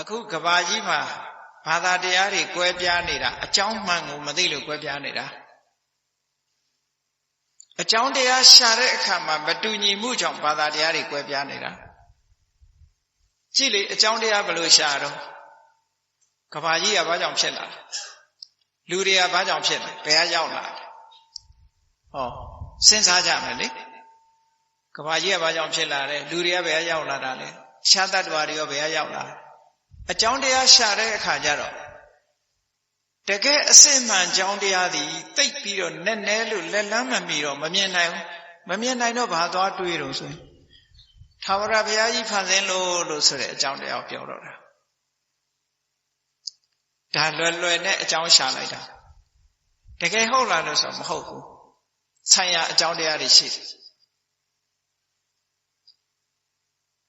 အခုကဘာကြီးမှာဘာသာတရားတွေကွဲပြားနေတာအကြောင်းမှန်ကိုမသိလို့ကွဲပြားနေတာအကြောင်းတရားရှာတဲ့အခါမှာမတူညီမှုကြောင့်ဘာသာတရားတွေကွဲပြားနေတာကြည့်လေအကြောင်းတရားဘယ်လိုရှာတော့ကဘာကြီးကဘာကြောင့်ဖြစ်လာလူတွေကဘာကြောင့်ဖြစ်လဲဘယ်ကရောက်လာလဲဟောစဉ်းစားကြမယ်လေကဘာကြီးကဘာကြောင့်ဖြစ်လာလဲလူတွေကဘယ်ကရောက်လာတာလဲရှားတတ္တဝါတွေရောဘယ်ကရောက်လာ အကြောင်းတရားရှာတဲ့အခါကျတော့တကယ်အစစ်မှန်ကြောင်းတရားသည်တိတ်ပြီးတော့နက်နဲလို့လက်လန်းမမီတော့မမြင်နိုင်ဘူးမမြင်နိုင်တော့ဘာသွားတွေးတော့ဆိုရင်သာဝရဘုရားကြီးဖန်ဆင်းလို့လို့ဆိုတဲ့အကြောင်းတရားကိုပြောတော့တာဒါလွယ်လွယ်နဲ့အကြောင်းရှာလိုက်တာတကယ်ဟုတ်လားလို့ဆိုမဟုတ်ဘူးဆံရအကြောင်းတရားတွေရှိတယ်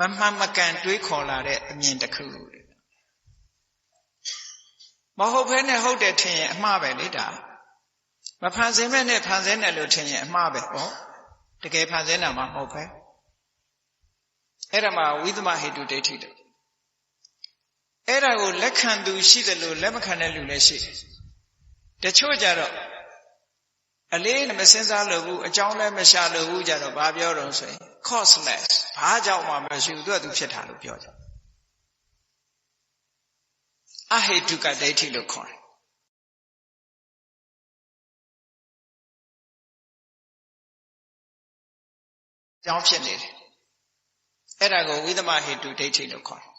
မမှန်မကန်တွေးခေါ်လာတဲ့အမြင်တစ်ခုမဟုတ်ဘဲနဲ့ဟုတ်တယ်ထင်ရင်အမှားပဲလေဒါမဖန်ဆင်းမဲ့နဲ့ဖန်ဆင်းတယ်လို့ထင်ရင်အမှားပဲဟောတကယ်ဖန်ဆင်းတာမှမဟုတ်ပဲအဲ့ဒါမှဝိသမဟေတုဒိဋ္ဌိလို့အဲ့ဒါကိုလက်ခံသူရှိတယ်လို့လက်မခံတဲ့လူလည်းရှိတယ်တချို့ကြတော့ အလေးမစင်စားလို့ဘူးအကြောင်းလည်းမရှာလို့ဘူးကြတော့ဘာပြောတော့ဆိုရင် causeless ဘာကြောင့်မှမရှိဘူးသူကသူဖြစ်တာလို့ပြောကြအဟိတုကဒိဋ္ဌိလို့ခေါ်တယ်ကြောင်းဖြစ်နေတယ်အဲ့ဒါကိုဝိသမဟိတုဒိဋ္ဌိလို့ခေါ်တယ်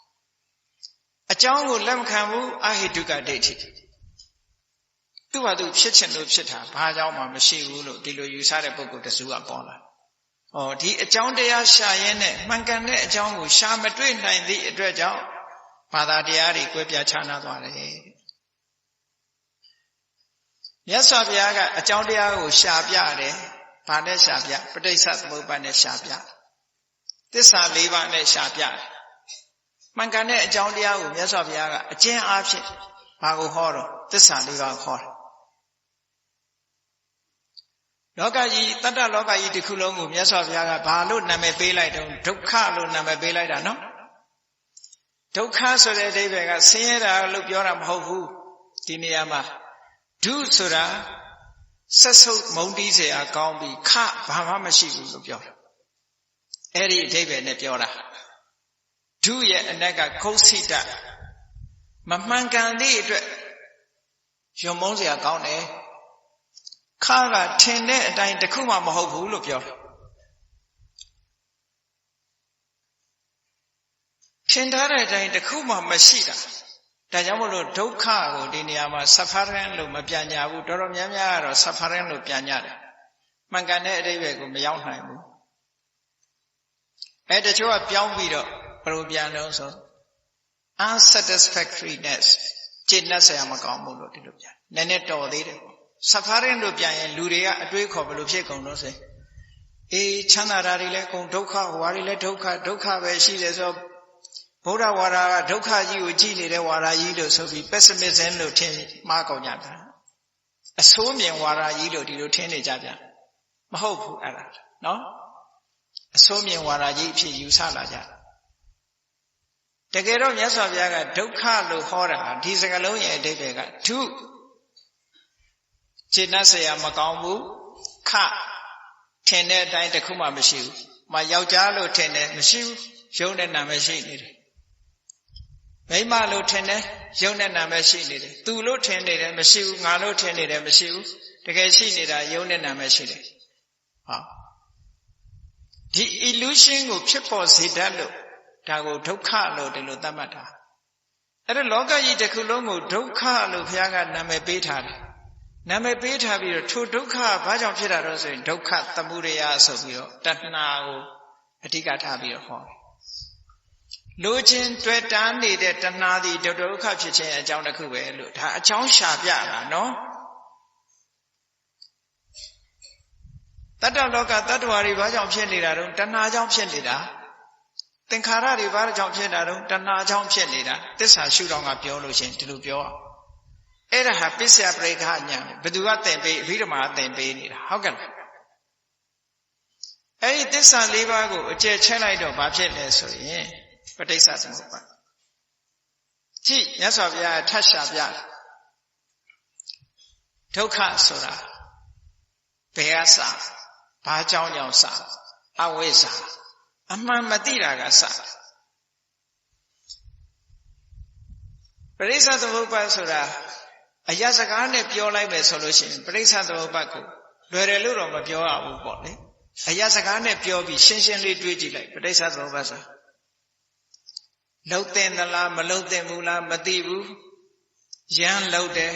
အကြောင်းကိုလက်မခံဘူးအဟိတုကဒိဋ္ဌိ သူ့ဘာသူဖြစ်ချင်လို့ဖြစ်တာဘာကြောင့်မှမရှိဘူးလို့ဒီလိုယူဆတဲ့ပုဂ္ဂိုလ်တစုကပေါ်လာ။ဩဒီအကြောင်းတရားရှာရင်းနဲ့မှန်ကန်တဲ့အကြောင်းကိုရှာမတွေ့နိုင်သည့်အတွက်ကြောင့်ဘာသာတရားတွေကွဲပြားခြားနားသွားတယ်။မြတ်စွာဘုရားကအကြောင်းတရားကိုရှာပြတယ်။ဘာနဲ့ရှာပြပဋိစ္စသမုပ္ပါနဲ့ရှာပြ။သစ္စာ၄ပါးနဲ့ရှာပြတယ်။မှန်ကန်တဲ့အကြောင်းတရားကိုမြတ်စွာဘုရားကအကျဉ်းအားဖြင့်ဘာကိုဟောတော့သစ္စာ၄ပါးခေါ်တယ် လောကကြီးတတ္တလောကကြီးတစ်ခုလုံးကိုမြတ်စွာဘုရားကဘာလို့နာမည်ပေးလိုက်တော့ဒုက္ခလို့နာမည်ပေးလိုက်တာနော်ဒုက္ခဆိုတဲ့အဓိပ္ပာယ်ကဆင်းရဲတာလို့ပြောတာမဟုတ်ဘူးဒီနေရာမှာဒုဆိုတာဆက်ဆုပ်မုံတီးเสียကောင်းပြီးခဘာမှမရှိဘူးလို့ပြောတာအဲ့ဒီအဓိပ္ပာယ်နဲ့ပြောတာဒုရဲ့အနက်ကခုတ်စိတမမှန်ကန်သည့်အတွက်ယုံမုန်းเสียကောင်းတယ် ခါကထင်တဲ့အတိုင်းတခုမှမဟုတ်ဘူးလို့ပြောတယ်ထင်ထားတဲ့အတိုင်းတခုမှမရှိတာဒါကြောင့်မလို့ဒုက္ခကိုဒီနေရာမှာ suffering လို့မပြန်ညာဘူးတော်တော်များများကတော့ suffering လို့ပြန်ညာတယ်မှန်ကန်တဲ့အဓိပ္ပာယ်ကိုမရောက်နိုင်ဘူးအဲတချို့ကပြောင်းပြီးတော့ဘယ်လိုပြန်လို့ဆို unsatisfactoriness ကျင့်တတ်ဆရာမကောင်းဘူးလို့ဒီလိုပြန်နည်းနည်းတော်သေးတယ်ပေါ့ ဆဖာရင်တို့ပြန်ရင်လူတွေကအတွေးခေါ်ဘယ်လိုဖြစ်ကုန်လို့ဆိုအေးချမ်းသာတာတွေလည်းကုန်ဒုက္ခဟွာတွေလည်းဒုက္ခဒုက္ခပဲရှိတယ်ဆိုဗုဒ္ဓဝါဒကဒုက္ခကြီးကိုကြည်နေတဲ့ဝါဒကြီးလို့ဆိုပြီး pessimism လို့ထင်မှားကုန်ကြတာအဆိုးမြင်ဝါဒကြီးလို့ဒီလိုထင်နေကြပြန်မဟုတ်ဘူးအဲ့ဒါနော်အဆိုးမြင်ဝါဒကြီးအဖြစ်ယူဆလာကြတကယ်တော့မြတ်စွာဘုရားကဒုက္ခလို့ဟောတာဒီစကားလုံးရဲ့အဓိပ္ပာယ်ကဒုခြေ ခြေနှက်ဆရာမကောင်းဘူးခထင်တဲ့အတိုင်းတစ်ခုမှမရှိဘူး။မယောက်ျားလို့ထင်တယ်မရှိဘူး။ရုံတဲ့နာမည်ရှိနေတယ်။မိန်းမလို့ထင်တယ်ရုံတဲ့နာမည်ရှိနေတယ်။သူလို့ထင်နေတယ်မရှိဘူး။ငါလို့ထင်နေတယ်မရှိဘူး။တကယ်ရှိနေတာရုံတဲ့နာမည်ရှိတယ်။ဟော။ဒီ illusion ကိုဖြစ်ပေါ်စေတတ်လို့ဒါကိုဒုက္ခလို့ဒီလိုသတ်မှတ်တာ။အဲ့ဒါလောကကြီးတစ်ခုလုံးကိုဒုက္ခလို့ဘုရားကနာမည်ပေးထားတယ် နာမည်ပေးထားပြီးတော့ထိုဒုက္ခဘာကြောင့်ဖြစ်တာတော့ဆိုရင်ဒုက္ခသမုဒယဆိုပြီးတော့တဏှာကိုအဓိကထားပြီးတော့ဟောတယ်လိုခြင်းတွေ့တားနေတဲ့တဏှာသည်ဒုက္ခဖြစ်ခြင်းအကြောင်းတစ်ခုပဲလို့ဒါအကြောင်းရှာပြတာနော်တတ္တလောကတတ္တဝါတွေဘာကြောင့်ဖြစ်နေတာတုံးတဏှာကြောင့်ဖြစ်နေတာသင်္ခါရတွေဘာကြောင့်ဖြစ်တာတုံးတဏှာကြောင့်ဖြစ်နေတာသစ္စာရှုထောင့်ကပြောလို့ရှင်ဒီလိုပြောအောင် အဲ့ဒါဟာပစ္စယပရိက္ခညာဘယ်သူကသင်ပေးအဘိဓမ္မာသင်ပေးနေတာဟုတ်ကဲ့လားအဲ့ဒီသစ္စာ၄ပါးကိုအကျယ်ချဲလိုက်တော့ဘာဖြစ်လဲဆိုရင်ပဋိစ္စသမုပ္ပါကြည့်မြတ်စွာဘုရားထတ်ရှာပြဒုက္ခဆိုတာဘယ်အစဘာကြောင့်ကြောင့်စအဝိဇ္ဇာအမှန်မသိတာကစပရိစ္ဆသမုပ္ပါဆိုတာ အရာစကားနဲ့ပြောလိုက်မယ်ဆိုလို့ရှိရင်ပရိစ္ဆသမုပ္ပါကိုလွယ်တယ်လို့တော့မပြောရဘူးပေါ့လေအရာစကားနဲ့ပြောပြီးရှင်းရှင်းလေးတွေးကြည့်လိုက်ပဋိစ္စသမုပ္ပါဆိုလှုပ်တဲ့သလားမလှုပ်တဲ့ဘူးလားမသိဘူးရမ်းလှုပ်တယ်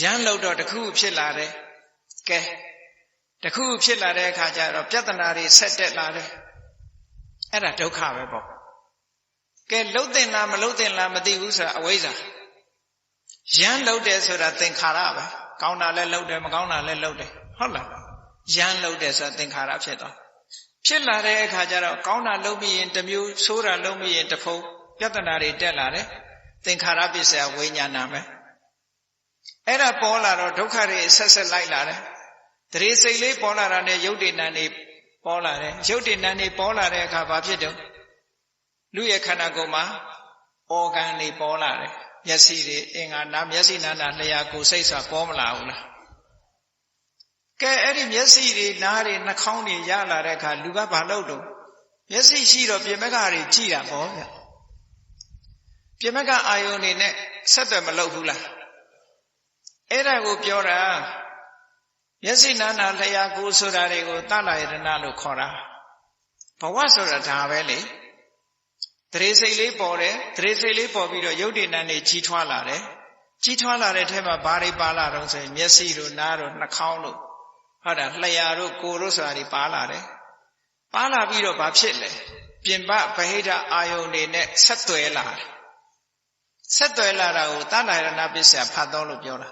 ရမ်းလှုပ်တော့တခုဖြစ်လာတယ်ကဲတခုဖြစ်လာတဲ့အခါကျတော့ပြဿနာတွေဆက်တက်လာတယ်အဲ့ဒါဒုက္ခပဲပေါ့ကဲလှုပ်တဲ့လားမလှုပ်တဲ့လားမသိဘူးဆိုတာအဝိဇ္ဇာ ရမ်းလှုပ်တယ်ဆိုတာသင်္ခါရပဲကောင်းတာလည်းလှုပ်တယ်မကောင်းတာလည်းလှုပ်တယ်ဟုတ်လားရမ်းလှုပ်တယ်ဆိုတာသင်္ခါရဖြစ်သွားဖြစ်လာတဲ့အခါကျတော့ကောင်းတာလုပ်ပြီးရင်တစ်မျိုးဆိုးတာလုပ်ပြီးရင်တစ်ဖုံပြဿနာတွေတက်လာတယ်သင်္ခါရပစ္စယဝိညာဏပဲအဲ့ဒါပေါ်လာတော့ဒုက္ခတွေဆက်ဆက်လိုက်လာတယ်တရေစိတ်လေးပေါ်လာတာနဲ့ယုတ်တိဏ္ဍနေပေါ်လာတယ်ယုတ်တိဏ္ဍနေပေါ်လာတဲ့အခါဘာဖြစ်တော့လူရဲ့ခန္ဓာကိုယ်မှာအော်ဂန်တွေပေါ်လာတယ် မျက်စိတွေအင်္ဂါနာမျက်စိနာနာလျှာကိုယ်စိတ်ဆိုတာပေါ်မလာဘူးလားကဲအဲ့ဒီမျက်စိတွေနားတွေနှာခေါင်းတွေရလာတဲ့အခါလူကဘာလုပ်တော့မျက်စိရှိတော့ပြင်မကတွေကြည်တာပေါ့ဗျပြင်မကအာယုန်နေနဲ့ဆက်သွယ်မလုပ်ဘူးလားအဲ့ဒါကိုပြောတာမျက်စိနာနာလျှာကိုယ်ဆိုတာတွေကိုတလာယတနာလို့ခေါ်တာဘဝဆိုတာဒါပဲလေ တရေစိတ်လေးပေါ်တယ်တရေစိတ်လေးပေါ်ပြီးတော့ယုတ်တိဏ္ဍနေကြီးထွားလာတယ်ကြီးထွားလာတဲ့ထဲမှာဘာတွေပါလာတော့ဆိုရင်မျက်စိတို့နားတို့နှာခေါင်းတို့ဟုတ်တာလျှာတို့ကိုယ်တို့ဆိုတာတွေပါလာတယ်ပါလာပြီးတော့ဘာဖြစ်လဲပြင်ပဗဟိတအာယုန်တွေနဲ့ဆက်သွဲလာတယ်ဆက်သွဲလာတာကိုသန္တာရဏပစ္စယဖတ်တော်လို့ပြောတာ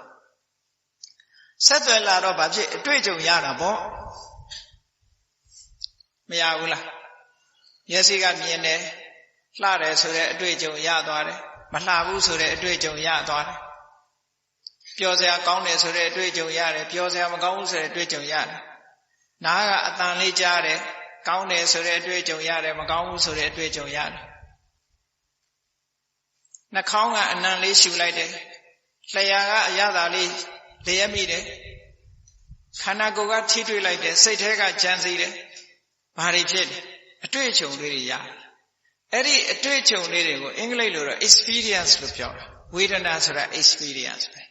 ဆက်သွဲလာတော့ဘာဖြစ်အတွေ့အကြုံရတာပေါ့မရဘူးလားမျက်စိကမြင်တယ် လှတယ်ဆိုတဲ့အတွေ့အကြုံရသွားတယ်မလှဘူးဆိုတဲ့အတွေ့အကြုံရသွားတယ်ပျော်စရာကောင်းတယ်ဆိုတဲ့အတွေ့အကြုံရတယ်ပျော်စရာမကောင်းဘူးဆိုတဲ့အတွေ့အကြုံရတယ်နားကအတန်လေးကြားတယ်ကောင်းတယ်ဆိုတဲ့အတွေ့အကြုံရတယ်မကောင်းဘူးဆိုတဲ့အတွေ့အကြုံရတယ်နှာခေါင်းကအနံလေးရှူလိုက်တယ်လျှာကအရသာလေးလျက်မိတယ်ခန္ဓာကိုယ်ကထိတွေ့လိုက်တယ်စိတ်ထဲကကြံစီတယ်ဘာတွေဖြစ်လဲအတွေ့အကြုံလေးတွေရတယ် အဲ့ဒီအတွေ့အကြုံလေးတွေကိုအင်္ဂလိပ်လိုတော့ experience လို့ပြောတာဝေဒနာဆိုတာ experience ပဲ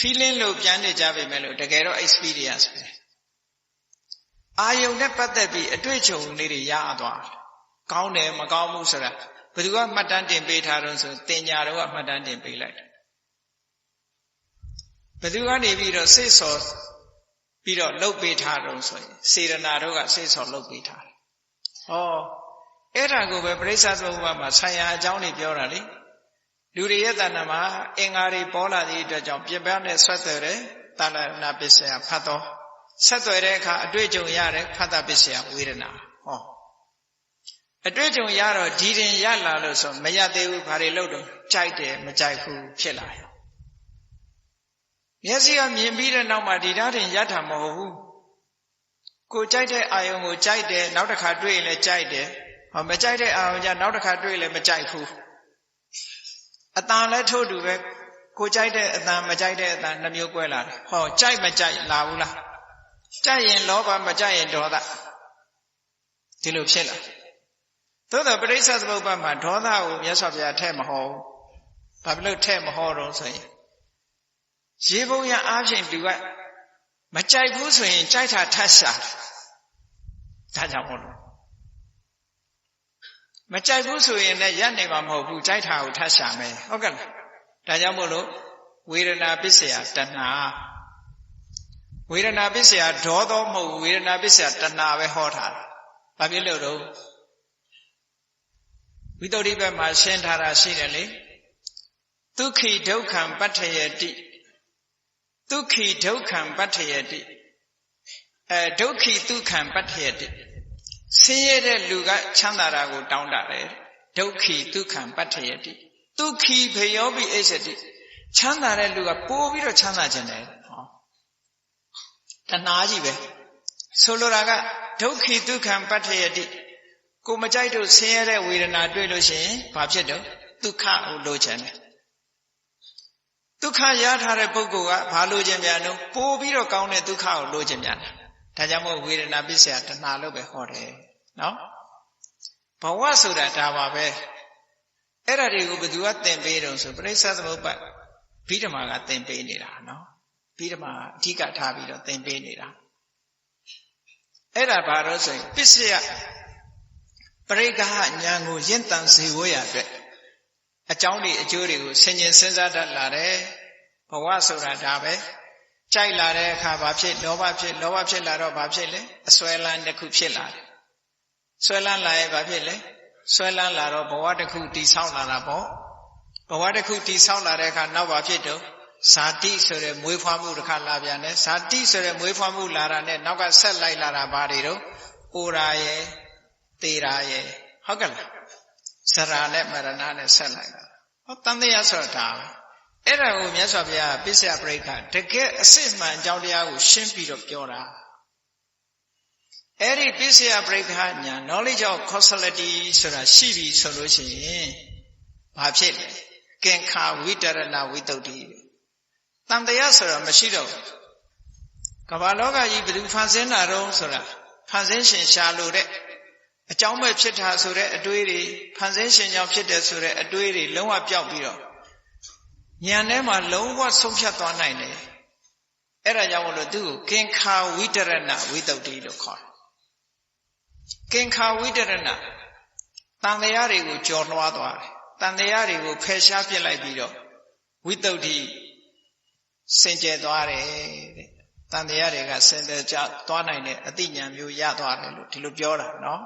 feeling လို့ပြန်နေကြပေမဲ့လို့တကယ်တော့ experience ပဲအာယုံနဲ့ပတ်သက်ပြီးအတွေ့အကြုံလေးတွေရသွားကောင်းတယ်မကောင်းဘူးဆိုတာဘယ်သူကမှတ်တမ်းတင်ပေးထားတော့ဆိုတင်ညာတော့ကမှတ်တမ်းတင်ပေးလိုက်တယ်ဘယ်သူကနေပြီးတော့စိတ်ဆော်ပြီးတော့လှုပ်ပေးထားတော့ဆိုရင်စေရနာတို့ကစိတ်ဆော်လှုပ်ပေးထားတယ်ဟော အဲ့ဒါကိုပဲပရိစ္ဆသမုပ္ပါမှာဆံရအကြောင်းတွေပြောတာလေလူတွေရဲ့တဏ္ဍာမှာအင်္ဂါတွေပေါ်လာသည့်အတွက်ကြောင့်ပြပန်းနဲ့ဆွတ်တယ်တယ်တဏ္ဍနာပစ္စယဖတ်တော်ဆက်သွယ်တဲ့အခါအတွေ့အကြုံရတယ်ဖတ်တာပစ္စယဝေဒနာဟောအတွေ့အကြုံရတော့ဒီတင်ရလာလို့ဆိုမရသေးဘူးဘာတွေလုပ်တော့ကြိုက်တယ်မကြိုက်ဘူးဖြစ်လာရောမျက်စိကမြင်ပြီးတဲ့နောက်မှာဒီဓာတ်တင်ရတာမဟုတ်ဘူးကိုကြိုက်တဲ့အာယုံကိုကြိုက်တယ်နောက်တစ်ခါတွေ့ရင်လည်းကြိုက်တယ် ဟောမကြိုက်တဲ့အာရုံကြနောက်တစ်ခါတွေ့လည်းမကြိုက်ဘူးအတန်လည်းထို့တူပဲကိုကြိုက်တဲ့အတန်မကြိုက်တဲ့အတန်နှမျိုးကွဲလာတယ်ဟောကြိုက်မကြိုက်လာဘူးလားကြိုက်ရင်လောဘမကြိုက်ရင်ဒေါသဒီလိုဖြစ်လာသို့တော့ပရိစ္ဆသမုပ္ပါမှာဒေါသကိုမြတ်စွာဘုရားထဲ့မဟောဘူးဘာဖြစ်လို့ထဲ့မဟောတော့ဆိုရင်ရေပုံရအားဖြင့်သူကမကြိုက်ဘူးဆိုရင်ကြိုက်တာထတ်ရှာဒါကြောင့်မို့လို့ မကြိုက်ဘူးဆိုရင်လည်းရပ်နေမှာမဟုတ်ဘူးကြိုက်တာကိုထပ်ရှာမယ်ဟုတ်ကဲ့လားဒါကြောင့်မို့လို့ဝေဒနာပစ္စယတဏှာဝေဒနာပစ္စယဒေါသောမဟုတ်ဝေဒနာပစ္စယတဏှာပဲဟောထားတာဘာဖြစ်လို့တော့ဝိတ္တုဘက်မှာရှင်းထားတာရှိတယ်လေဒုက္ခိဒုက္ခံပဋ္ဌယတိဒုက္ခိဒုက္ခံပဋ္ဌယတိအဲဒုက္ခိဒုက္ခံပဋ္ဌယတိ ဆင်းရဲတဲ့လူကချမ်းသာတာကိုတောင်းတတယ်ဒုက္ခိဒုက္ခံပဋ္ဌယတိဒုက္ခိဘယောပိအိစတိချမ်းသာတဲ့လူကပိုးပြီးတော့ချမ်းသာခြင်းတယ်ဟောတဏှာကြီးပဲဆိုလိုတာကဒုက္ခိဒုက္ခံပဋ္ဌယတိကိုမကြိုက်လို့ဆင်းရဲတဲ့ဝေဒနာတွေ့လို့ရှိရင်ဘာဖြစ်တော့ဒုက္ခကိုလိုချင်တယ်ဒုက္ခရထားတဲ့ပုဂ္ဂိုလ်ကဘာလိုချင်ပြန်တော့ပိုးပြီးတော့ကောင်းတဲ့ဒုက္ခကိုလိုချင်ပြန်တယ် ဒါကြောင့်မို့ဝေဒနာပစ္စယတဏှာလို့ပဲဟောတယ်နော်ဘဝဆိုတာဒါပါပဲအဲ့ဒါတွေကိုဘယ်သူကသင်ပေးတော့ဆိုပရိစ္ဆေသမုပ္ပါဘိဓမာကသင်ပေးနေတာနော်ဘိဓမာအဓိကထားပြီးတော့သင်ပေးနေတာအဲ့ဒါဘာလို့ဆိုရင်ပစ္စယပရိက္ခဉာဏ်ကိုရင့်တန်စေဖို့ရအတွက်အကြောင်းတွေအကျိုးတွေကိုဆင်ញင်စဉ်းစားတတ်လာတယ်ဘဝဆိုတာဒါပဲ ကြိုက်လာတဲ့အခါဘာဖြစ်လောဘဖြစ်လောဘဖြစ်လာတော့ဘာဖြစ်လဲအစွဲလန်းတစ်ခုဖြစ်လာတယ်ဆွဲလန်းလာရင်ဘာဖြစ်လဲဆွဲလန်းလာတော့ဘဝတစ်ခုတည်ဆောက်လာတာပေါ့ဘဝတစ်ခုတည်ဆောက်လာတဲ့အခါနောက်ဘာဖြစ်တော့ဇာတိဆိုတဲ့မွေးဖွားမှုတစ်ခါလာပြန်တယ်ဇာတိဆိုတဲ့မွေးဖွားမှုလာတာနဲ့နောက်ကဆက်လိုက်လာတာဘာတွေတော့အိုရာရဲ့သေရာရဲ့ဟုတ်ကဲ့လားဇရာနဲ့မရဏနဲ့ဆက်လိုက်တာဟောတန်တရားဆိုတာ အဲ့ဒါကိုမြတ်စွာဘုရားပစ္စယပရိက္ခတကယ်အစစ်မှန်အကြောင်းတရားကိုရှင်းပြီးတော့ပြောတာအဲ့ဒီပစ္စယပရိက္ခညာ knowledge of causality ဆိုတာရှိပြီဆိုလို့ရှိရင်ဘာဖြစ်လဲကင်္ခာဝိတရဏဝိတုဒ္ဓိတန်တရားဆိုတာမရှိတော့ဘူးကမ္ဘာလောကကြီးဘယ်သူဖန်ဆင်းတာတော့ဆိုတာဖန်ဆင်းရှင်ရှာလို့တဲ့အကြောင်းပဲဖြစ်တာဆိုတဲ့အတွေးတွေဖန်ဆင်းရှင်ကြောင့်ဖြစ်တယ်ဆိုတဲ့အတွေးတွေလုံးဝပျောက်ပြီးတော့ ဉာဏ်ထဲမှာလုံးဝဆုံးဖြတ်သွားနိုင်တယ်အဲ့ဒါကြောင့်မလို့သူ့ကိုကင်္ခာဝိတရဏဝိတုဒ္ဓိလို့ခေါ်တယ်ကင်္ခာဝိတရဏတန်တရားတွေကိုကြော်လွှားသွားတယ်တန်တရားတွေကိုဖယ်ရှားပြစ်လိုက်ပြီးတော့ဝိတုဒ္ဓိစင်ကြယ်သွားတယ်တဲ့တန်တရားတွေကစင်ကြယ်ကြသွားနိုင်တဲ့အသိဉာဏ်မျိုးရသွားတယ်လို့ဒီလိုပြောတာနော်